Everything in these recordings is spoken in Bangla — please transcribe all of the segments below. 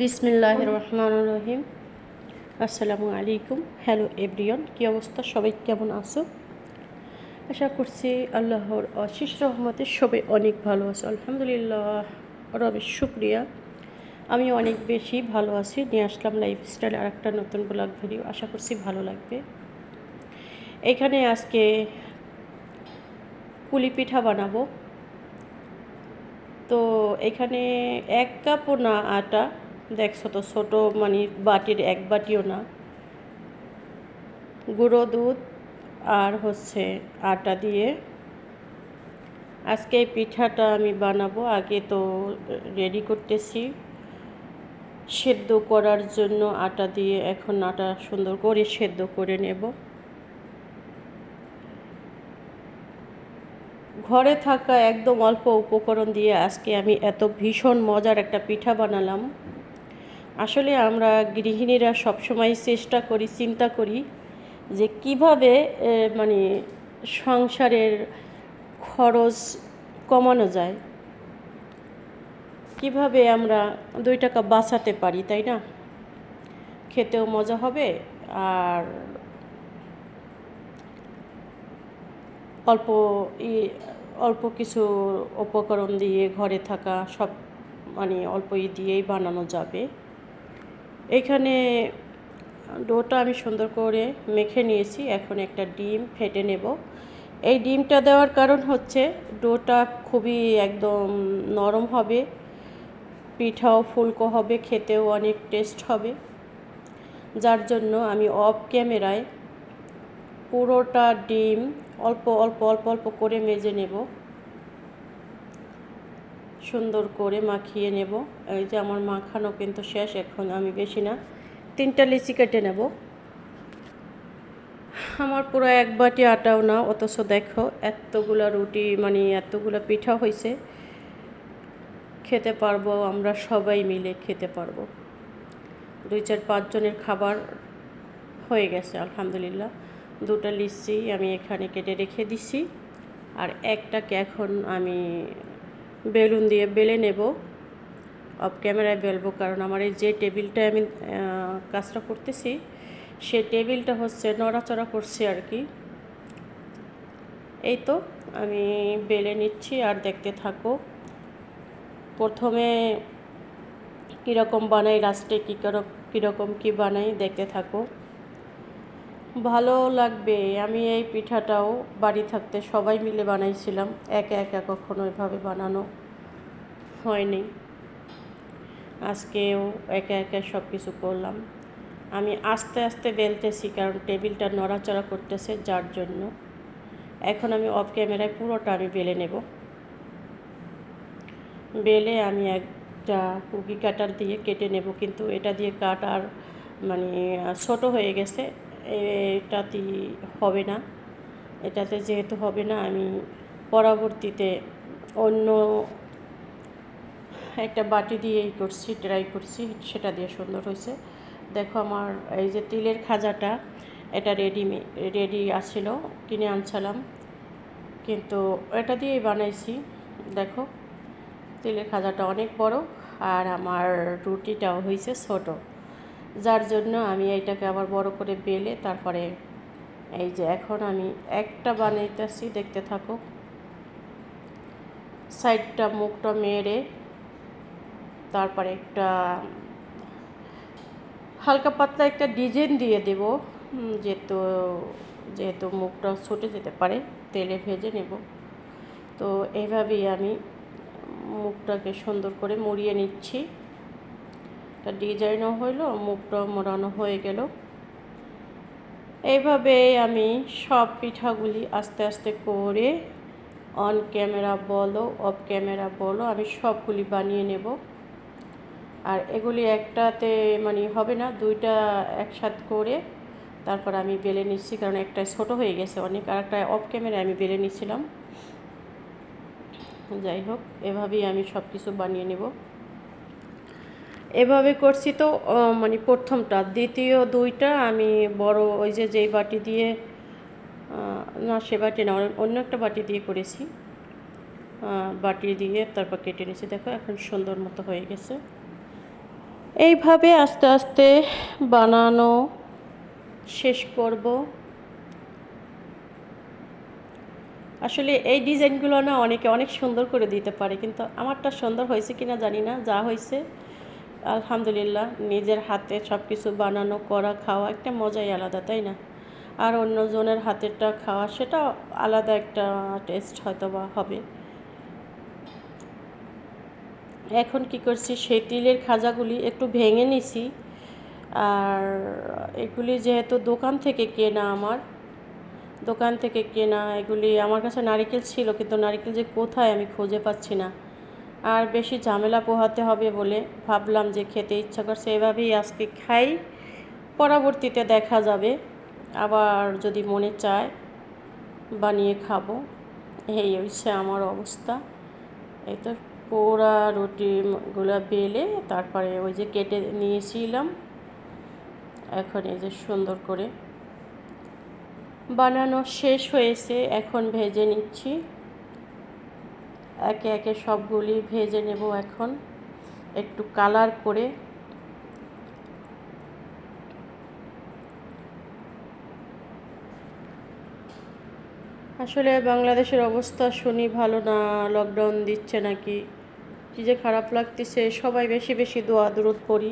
বিসমিল্লাহ রহমান রহিম। আসসালামু আলাইকুম। হ্যালো এভরিয়ন কী অবস্থা? সবাই কেমন আছো? আশা করছি আল্লাহর অশেষ রহমতে সবাই অনেক ভালো আছে। আলহামদুলিল্লাহ রবের শুক্রিয়া। আমি অনেক বেশি ভালো আছি। নিয়ে আসলাম লাইফস্টাইল আর একটা নতুন ব্লগ ভিডিও আশা করছি ভালো লাগবে। এখানে আজকে কুলি পিঠা বানাবো। তো এখানে এক কাপও না আটা দেখছ তো, ছোটো মানে বাটির এক বাটিও না। গুঁড়ো দুধ আর হচ্ছে আটা দিয়ে। আজকে এই পিঠাটা আমি বানাবো, আগে তো রেডি করতেছি। সেদ্ধ করার জন্য আটা দিয়ে এখন আটা সুন্দর করে সেদ্ধ করে নেব। ঘরে থাকা একদম অল্প উপকরণ দিয়ে আজকে আমি এত ভীষণ মজার একটা পিঠা বানালাম। আসলে আমরা গৃহিণীরা সবসময় চেষ্টা করি, চিন্তা করি যে কীভাবে মানে সংসারের খরচ কমানো যায়। কীভাবে আমরা দুই টাকা বাঁচাতে পারি, তাই না? খেতেও মজা হবে আর অল্প অল্প কিছু উপকরণ দিয়ে ঘরে থাকা সব মানে অল্প ই দিয়েই বানানো যাবে। এখানে ডোটা আমি সুন্দর করে মেখে নিয়েছি। এখন একটা ডিম ফেটে নেব। এই ডিমটা দেওয়ার কারণ হচ্ছে ডোটা খুবই একদম নরম হবে, পিঠাও ফুলকো হবে, খেতেও অনেক টেস্ট হবে। যার জন্য আমি অফ ক্যামেরায় পুরোটা ডিম অল্প অল্প অল্প অল্প করে মেজে নেব। সুন্দর করে মাখিয়ে নেব। এই যে আমার মাখানো কিন্তু শেষ, এখন আমি বেশি না, তিনটা লিচি কেটে নেব। আমার পুরো এক বাটি আটাও না অথচ দেখো এতগুলো রুটি মানে এতগুলো পিঠা হয়েছে খেতে পারব আমরা সবাই মিলে, খেতে পারব। দুই চার পাঁচজনের খাবার হয়ে গেছে, আলহামদুলিল্লাহ। দুটো লিচি আমি এখানে কেটে রেখে দিছি। আর একটাকে এখন আমি বেলুন দিয়ে বেলে নেব। অফ ক্যামেরায় বেলবো, কারণ আমার এই যে টেবিলটায় আমি কাজটা করতেছি, সে টেবিলটা হচ্ছে নড়াচড়া করছে আর কি। এই তো, আমি বেলে নিচ্ছি আর দেখতে থাকো। প্রথমে কীরকম বানাই লাস্টে কী কীরকম কী বানাই, দেখতে থাকো। ভালো লাগবে, আমি এই পিঠাটাও বাড়ি থাকতে সবাই মিলে বানাইছিলাম, একা একা কখনো এভাবে বানানো হয়নি। আজকেও একা একা সব কিছু করলাম। আমি আস্তে আস্তে বেলতেছি কারণ টেবিলটা নড়াচড়া করতেছে যার জন্য। এখন আমি অফ ক্যামেরায় পুরোটা আমি বেলে নেব। বেলে আমি একটা কুকি কাটার দিয়ে কেটে নেব, কিন্তু এটা দিয়ে কাটার মানে ছোট হয়ে গেছে এটাতে হবে না। এটাতে যেহেতু হবে না, আমি পরবর্তীতে অন্য একটা বাটি দিয়েই করছি ট্রাই করছি, সেটা দিয়ে সুন্দর হয়েছে। দেখো আমার এই যে তিলের খাজাটা, এটা রেডি রেডি আছিল, কিনে আনছিলাম। কিন্তু এটা দিয়েই বানাইছি। দেখো, তিলের খাজাটা অনেক বড়, আর আমার রুটিটাও হয়েছে ছোটো। যার জন্য আমি এইটাকে আবার বড় করে বেলে তারপরে এই যে এখন আমি একটা বানাইতেছি, দেখতে থাকো। সাইডটা মুখটা মেরে তারপরে একটা হালকা পাতলা একটা ডিজাইন দিয়ে দেব যেহেতু যেহেতু মুখটা ছুটে যেতে পারে, তেলে ভেজে নেব। তো এভাবেই আমি মুখটাকে সুন্দর করে মুড়িয়ে নিচ্ছি। একটা ডিজাইনও হইল, মুখটা মোড়ানো হয়ে গেল। এইভাবে আমি সব পিঠাগুলি আস্তে আস্তে করে অন ক্যামেরা বলো অফ ক্যামেরা বলো, আমি সবগুলি বানিয়ে নেব। আর এগুলি একটাতে মানে হবে না, দুইটা একসাথ করে তারপর আমি বেলে নিচ্ছি, কারণ একটা ছোট হয়ে গেছে অনেক, আর একটা অফ ক্যামেরায় আমি বেলে নিচ্ছিলাম। যাই হোক, এভাবেই আমি সব কিছু বানিয়ে নেব। এভাবে করছি তো মানে প্রথমটা। দ্বিতীয় দুইটা আমি বড় ওই যে, যেই বাটি দিয়ে না, সে বাটি না, অন্য একটা বাটি দিয়ে করেছি। বাটি দিয়ে তারপর কেটে নিয়েছি। দেখো, এখন সুন্দর মতো হয়ে গেছে। এইভাবে আস্তে আস্তে বানানো শেষ করব। আসলে এই ডিজাইনগুলো না অনেকে অনেক সুন্দর করে দিতে পারে, কিন্তু আমারটা সুন্দর হয়েছে কিনা জানি না, যা হয়েছে। আলহামদুলিল্লাহ, নিজের হাতে সব কিছু বানানো, করা, খাওয়া একটা মজাই আলাদা, তাই না? আর অন্যজনের হাতেরটা খাওয়া, সেটা আলাদা একটা টেস্ট হয়তো বা হবে। এখন কি করছি, সেই তিলের খাজাগুলি একটু ভেঙে নিছি। আর এগুলি যেহেতু দোকান থেকে কেনা আমার, দোকান থেকে কেনা এগুলি আমার কাছে নারিকেল ছিল, কিন্তু নারিকেল যে কোথায় আমি খুঁজে পাচ্ছি না। আর বেশি ঝামেলা পোহাতে হবে বলে ভাবলাম যে খেতে ইচ্ছা করছে, এভাবেই আজকে খাই। পরবর্তীতে দেখা যাবে, আবার যদি মনে চায় বানিয়ে খাব। এই হচ্ছে আমার অবস্থা। এই তো পোড়া রুটিগুলো বেলে তারপরে ওই যে কেটে নিয়েছিলাম। এখন এই যে সুন্দর করে বানানো শেষ হয়েছে, এখন ভেজে নিচ্ছি। একে একে সবগুলি ভেজে নেব এখন। একটু কালার করে আসলে বাংলাদেশের অবস্থা শুনি ভালো না লকডাউন দিচ্ছে নাকি? কী যে খারাপ লাগতেছে, সবাই বেশি বেশি দোয়া দূরত পড়ি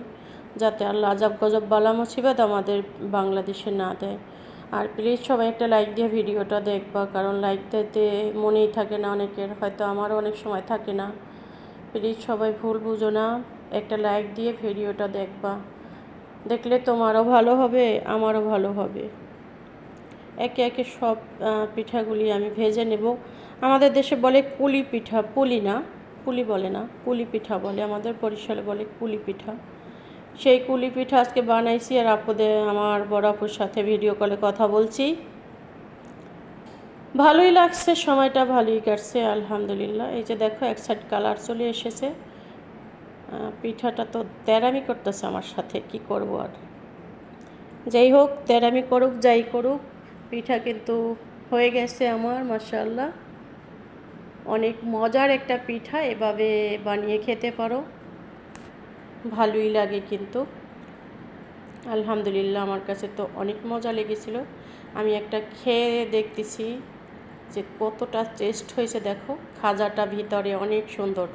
যাতে আল্লাহ আজাব গজব বালা মুসিবত আমাদের বাংলাদেশে না দেয়। আর প্লিজ সবাই একটা লাইক দিয়ে ভিডিওটা দেখবা, কারণ লাইক দিতে মনেই থাকে না অনেকের, হয়তো আমারও অনেক সময় থাকে না। প্লিজ সবাই ভুল বুঝো না, একটা লাইক দিয়ে ভিডিওটা দেখবা। দেখলে তোমারও ভালো হবে, আমারও ভালো হবে। একে একে সব পিঠাগুলি আমি ভেজে নেব। আমাদের দেশে বলে কুলি পিঠা পুলি না পুলি বলে না পুলি পিঠা বলে, আমাদের বরিশালে বলে কুলি পিঠা। সেই কুলি পিঠা আজকে বানাইছি আর আপদে আমার বড় আপুর সাথে ভিডিও কলে কথা বলছি। ভালোই লাগছে, সময়টা ভালোই কাটছে, আলহামদুলিল্লাহ। এই যে দেখো, এক সাইড কালার চলে এসেছে। পিঠাটা তো তেরামি করতেছে আমার সাথে, কি করব আর। যাই হোক, তেরামি করুক, যাই করুক, পিঠা কিন্তু হয়ে গেছে আমার মাসাল্লাহ অনেক মজার একটা পিঠা, এভাবে বানিয়ে খেতে পারো। ভালোই লাগে কিন্তু। আলহামদুলিল্লাহ আমার কাছে তো অনেক মজা লেগেছিল। আমি একটা খেয়ে দেখতেছি যে কতটা টেস্ট হয়েছে দেখো। খাজাটা ভিতরে অনেক সুন্দর।